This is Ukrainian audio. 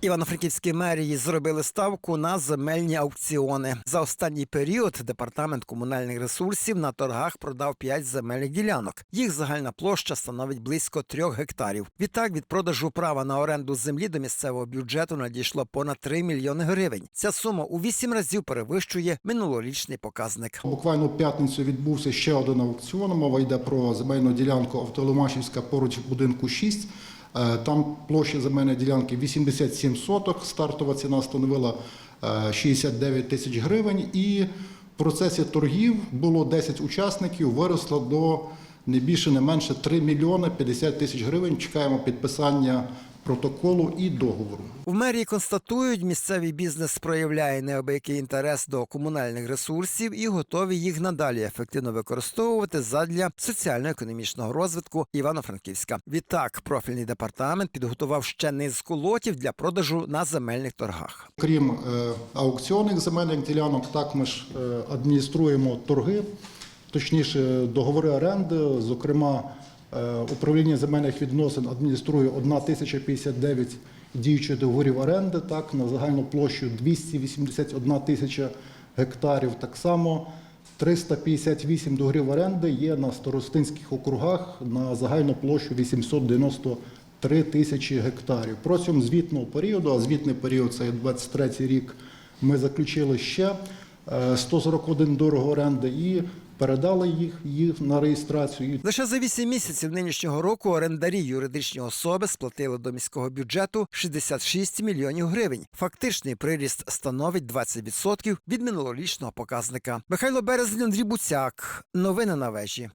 Івано-Франківській мерії зробили ставку на земельні аукціони. За останній період департамент комунальних ресурсів на торгах продав 5 земельних ділянок. Їх загальна площа становить близько 3 гектарів. Відтак від продажу права на оренду землі до місцевого бюджету надійшло понад 3 мільйони гривень. Ця сума у 8 разів перевищує минулорічний показник. Буквально в п'ятницю відбувся ще один аукціон. Мова йде про земельну ділянку Автоломашівська поруч будинку 6. Е, Там площа земельної ділянки 87 соток. Стартова ціна становила е, 69 тисяч гривень. І в процесі торгів було 10 учасників, виросло до не більше, не менше 3 мільйони 50 тисяч гривень. Чекаємо підписання протоколу і договору. В мерії констатують, місцевий бізнес проявляє неабиякий інтерес до комунальних ресурсів і готові їх надалі ефективно використовувати задля соціально-економічного розвитку Івано-Франківська. Відтак, профільний департамент підготував ще низку лотів для продажу на земельних торгах. Крім е, аукціонних земельних ділянок, так ми ж е, адмініструємо торги, точніше договори оренди. Зокрема, управління земельних відносин адмініструє 1059 діючих договорів оренди, так, на загальну площу 281 тисяча гектарів. Так само 358 договорів оренди є на старостинських округах на загальну площу 893 тисячі гектарів. Протягом звітного періоду, а звітний період це 23 рік, ми заключили ще е, 141 дорого оренди і передали їх, їх на реєстрацію. Лише за 8 місяців нинішнього року орендарі юридичні особи сплатили до міського бюджету 66 мільйонів гривень. Фактичний приріст становить 20% від минулорічного показника. Михайло Березень, Андрій Буцяк. Новини на вежі.